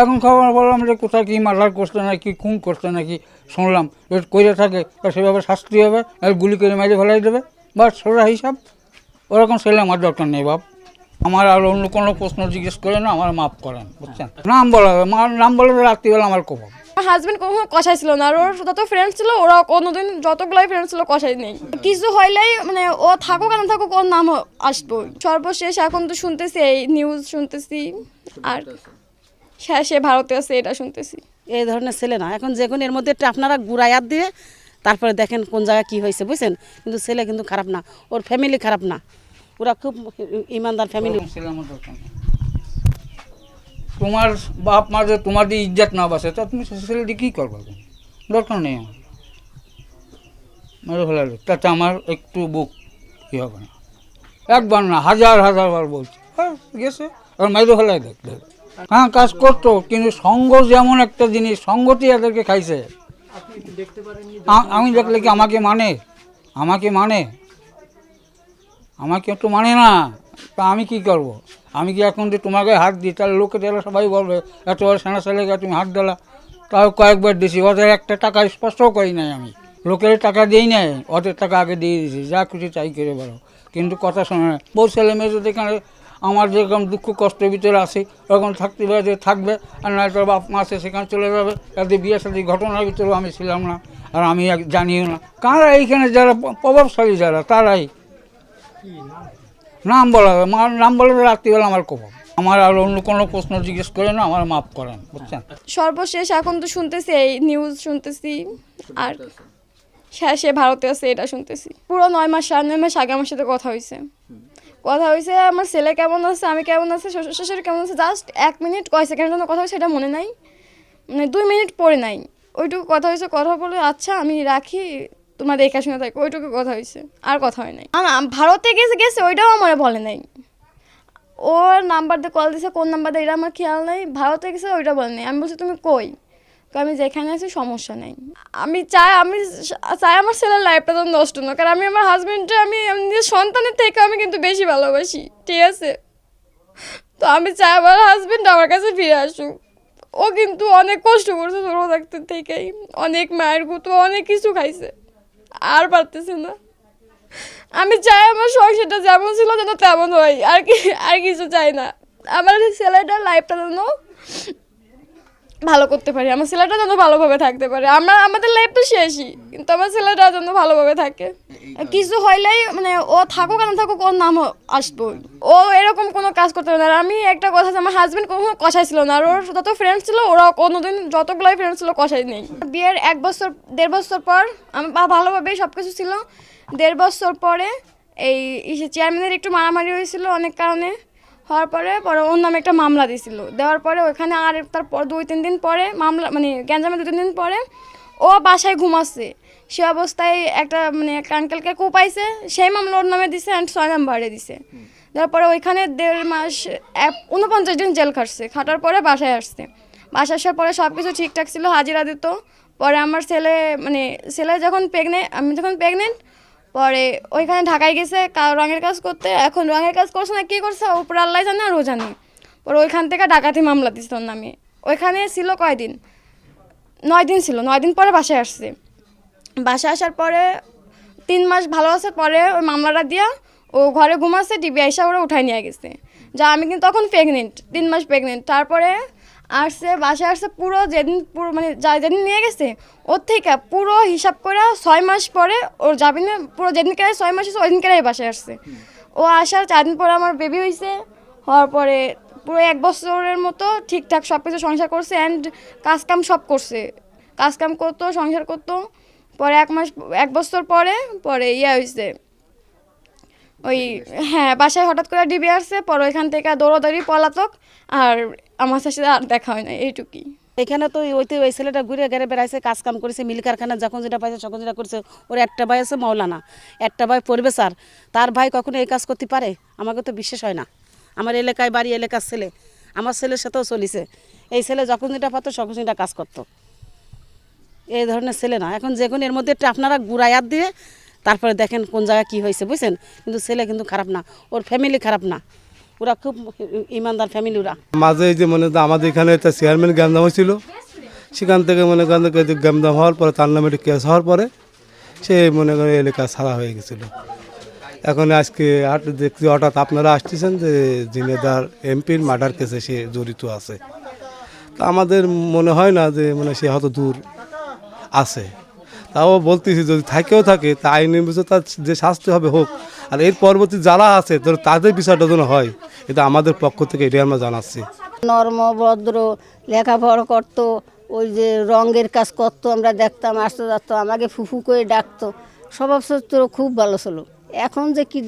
এখন খবর বললাম যে কোথায় কি মার্ডার করছে নাকি, খুন করছে নাকি, শুনলাম। কইরে থাকে সেভাবে শাস্তি হবে আর গুলি করে মেরে ফেলাই দেবে। বা সোজা হিসাব। ওরকম ছেলে আমার দরকার নেই বাপ। আমার আর অন্য কোনো প্রশ্ন জিজ্ঞেস করে না, আমার মাফ করেন, বুঝছেন? নাম বলা হবে নাম বলে রাত্রিবেলা আমার কখন আমার হাজবেন্ড কখনো কষাই ছিল না, আর ওর যত ফ্রেন্ড ছিল, ওরা কোনোদিন যতগুলাই ফ্রেন্ড ছিল কষাই নেই। কিছু হইলেই মানে ও থাকুক আর না থাকুক, ওর নাম আসব। সর্বশেষ এখন তো শুনতেছি, এই নিউজ শুনতেছি, আর হ্যাঁ সে ভারতে আছে এটা শুনতেছি। এই ধরনের ছেলে না। এখন যে কোনো এর মধ্যে একটু আপনারা গুড়াইয়াত দিয়ে তারপরে দেখেন কোন জায়গায় কী হয়েছে বুঝছেন? কিন্তু ছেলে কিন্তু খারাপ না। ওর ফ্যামিলি খারাপ না। ওরা খুব ইমানদার ফ্যামিলি। তোমার বাপ মা যে তোমার যে ইজ্জত না বাসে তা তুমি ছেলেটি কী করবে দরকার নেই আমার। মেরে ফেলালে। তাতে আমার একটু বুক কী হবে না। একবার না হাজার হাজার বার বলছি। হ্যাঁ গেছে। আর মেরে দেখ দেখ। হ্যাঁ কাজ করতো কিন্তু সঙ্গ যেমন একটা জিনিস সঙ্গটি এদেরকে খাইছে। আমি দেখলে কি আমাকে মানে? আমাকে মানে? আমাকে তো মানে না। তা আমি কি করব। আমি কি এখন যে তোমাকে হাত দিই তাহলে লোকে তাহলে সবাই বলবে এত বড় সেনা ছেলেকে তুমি হাত দিলা। তাও কয়েকবার দিছি ওদের একটা টাকা স্পর্শও করি নাই আমি। লোকের টাকা দিই নাই ওদের টাকা আগে দিয়ে দিছি যা খুশি চাই করে বেরো কিন্তু কথা শোনা না বউ ছেলে মেয়ে যদি এখানে আমার যেরকম দুঃখ কষ্টের ভিতরে আসে ওরকম থাকতে যে থাকবে, আর নয় তোর বাপ মা আছে সেখানে চলে যাবে। তাদের বিয়ে সাথে ঘটনার ভিতরেও আমি ছিলাম না, আর আমি জানিও না। কারা এইখানে যারা প্রভাবশালী যারা, তারাই? নাম বলা আমার নাম বলে রাত্রিবেলা আমার কখন আমার আর অন্য কোনো প্রশ্ন জিজ্ঞেস করে না, আমার মাফ করেন, বুঝছেন? সর্বশেষ এখন তো শুনতেছি, এই নিউজ শুনতেছি, আর হ্যাঁ সে ভারতে আছে, এটা শুনতেছি। পুরো নয় মাস সাড়ে নয় মাস আগে আমার সাথে কথা হয়েছে। কথা হয়েছে আমার ছেলে কেমন আছে? আমি কেমন আছে? শ্বশুর শাশুড়ি কেমন আছে? জাস্ট এক মিনিট কয় সেকেন্ডের জন্য কথা হয়েছে এটা মনে নাই। মানে দুই মিনিট পরে নাই। ওইটুকু কথা হয়েছে কথা বলে আচ্ছা আমি রাখি, তোমার দেখা শুনে থাকি। ওইটুকু কথা হয়েছে আর কথা হয় নাই। ভারতে গেছে গেছে, ওইটাও আমার বলে নাই। ওর নাম্বার দিয়ে কল দিছে, কোন নাম্বার দিয়ে, এটা আমার খেয়াল নেই। ভারতে গেছে, ওইটা বলে নেই। আমি বলছি, তুমি কই? কই, আমি যেখানে আছি সমস্যা নেই। আমি চাই আমি চাই আমার ছেলের লাইফটা তো নষ্ট না কারণ আমি আমার হাজবেন্ডে আমি নিজের সন্তানের থেকে আমি কিন্তু বেশি ভালোবাসি ঠিক আছে? তো আমি চাই আমার হাজবেন্ড আমার কাছে ফিরে আসুক। ও কিন্তু অনেক কষ্ট করছে ছোটো থাকতে থেকেই। অনেক মায়ের গুতো অনেক কিছু খাইছে। আর পারতেছে না। আমি চাই আমার সংসারটা যেমন ছিল যেন তেমন হয়। আর কি আর কিছু চাই না। আমার ছেলেটার লাইফটা যেন ভালো করতে পারি আমার ছেলেটা যেন ভালোভাবে থাকতে পারে। আমরা আমাদের লাইফ তো শেষই কিন্তু আমার ছেলেটা যেন ভালোভাবে থাকে। কিছু হইলেই মানে ও থাকুক আর না থাকুক ওর নাম আসব। ও এরকম কোনো কাজ করতে পারে না। আর আমি একটা কথা আমার হাজব্যান্ড কখনো কষাই ছিল না আর ওর যত ফ্রেন্ড ছিল ওরা কোনোদিন যতগুলোই ফ্রেন্ড ছিল কষাই নেই। বিয়ের এক বছর দেড় বছর পর আমি ভালোভাবেই সব কিছু ছিল। দেড় বছর পরে এই চেয়ারম্যানের একটু মারামারি হয়েছিল অনেক কারণে। হওয়ার পরে পরে ওর নামে একটা মামলা দিয়েছিল দেওয়ার পরে ওখানে আর তারপর দুই, তিন দিন পরে মামলা মানে গ্যাঞ্জামে দু তিন দিন পরে ও বাসায় ঘুমাচ্ছে। সে অবস্থায় একটা মানে একটা আঙ্কেলকে কোপাইছে, সেই মামলা ওর নামে দিছে অ্যান্ড ছয় নাম্বারে দিছে। দেওয়ার পরে ওইখানে দেড় মাস, এক- উনপঞ্চাশ দিন জেল খাটছে। খাটার পরে বাসায় আসছে। বাসায় আসার পরে সব কিছু ঠিকঠাক ছিল, হাজিরা দিত। পরে আমার ছেলে মানে ছেলে যখন প্রেগনেন্ট আমি যখন প্রেগনেন্ট পরে ওইখানে ঢাকায় গেছে রঙের কাজ করতে, এখন রঙের কাজ করছে না, কী করছে? উপরে আল্লাহ জানে আর ও জানে। পরে ওইখান থেকে ডাকাতি মামলা দিচ্ছে ওর নামে। ওইখানে ছিল কয়দিন? নয় দিন ছিল, নয় দিন পরে বাসায় আসছে। বাসায় আসার পরে তিন মাস ভালো আছে, পরে ওই মামলাটা দিয়া ও ঘরে ঘুমাচ্ছে টিভি আইসা ওরা উঠাই নিয়ে গেছে। যা আমি কিন্তু তখন প্রেগনেন্ট তিন মাস প্রেগনেন্ট তারপরে আসছে, বাসায় আসছে, পুরো যেদিন পুরো মানে যা যেদিন নিয়ে গেছে, ওর থেকে পুরো হিসাব করে ছয় মাস পরে ওর যাবি না, পুরো যেদিনকে ছয় মাস ওই দিনকে বাসায় আসছে। ও আসার চার দিন পরে আমার বেবি হয়েছে হওয়ার পরে পুরো এক বছরের মতো ঠিকঠাক সব কিছু সংসার করছে অ্যান্ড কাজকাম সব করছে। কাজকাম করতো, সংসার করতো, পরে এক মাস, এক বছর পরে পরে ইয়ে হয়েছে ওই হ্যাঁ বাসায় হঠাৎ করে ডিবি আসছে পরে ওইখান থেকে দৌড়াদৌড়ি পলাতক আর আমার সাথে আর দেখা হয় না এইটুকুই। এখানে তো ওই তো ওই ছেলেটা ঘুরে গেড়ে বেড়াইছে কাজ কাম করেছে মিল কারখানা যখন যেটা পাইছে তখন যেটা করেছে ওর একটা ভাই আছে মৌলানা একটা ভাই পড়বে স্যার তার ভাই কখনো এই কাজ করতে পারে? আমাকে তো বিশ্বাস হয় না। আমার এলাকায় বাড়ি এলাকার ছেলে আমার ছেলের সাথেও চলিছে। এই ছেলে যখন যেটা পাতো তখন যেটা কাজ করতো। এই ধরনের ছেলে না। এখন যে কোনো এর মধ্যে একটা আপনারা গুড়াইয়াত দিয়ে তারপরে দেখেন কোন জায়গায় কী হয়েছে, বুঝছেন? কিন্তু ছেলে কিন্তু খারাপ না, ওর ফ্যামিলি খারাপ না। ওরা খুব ইমানদার ফ্যামিলি ওরা। মাঝে যে মনে আমাদের এখানে একটা চেয়ারম্যান গ্যামদাম হয়েছিল। সেখান থেকে মনে করেন গ্যামদাম হওয়ার পরে তার নামে একটা কেস হওয়ার পরে সে মনে করেন এলাকা ছাড়া হয়ে গেছিল। এখন আজকে দেখছি হঠাৎ আপনারা আসতেছেন যে জিনেদার এমপির মার্ডার কেসে সে জড়িত আছে। তা আমাদের মনে হয় না যে মানে সে হয়তো দূর আছে। তাও বলতেছি, যদি থাকেও থাকে, তা আইনের বিষয়ে তার যে শাস্তি হবে হোক। আর এর পরবর্তী যারা আছে, ধরো তাদের বিষয়টা যেন হয়, এটা আমাদের পক্ষ থেকে এটাই আমরা জানাচ্ছি। নর্মভদ্র লেখাপড়া করতো, ওই যে রঙের কাজ করতো, আমরা দেখতাম, আসতে যাতো আমাকে ফুফু করে ডাকতো। স্বভাব চরিত্র খুব ভালো ছিল। এখন যে কি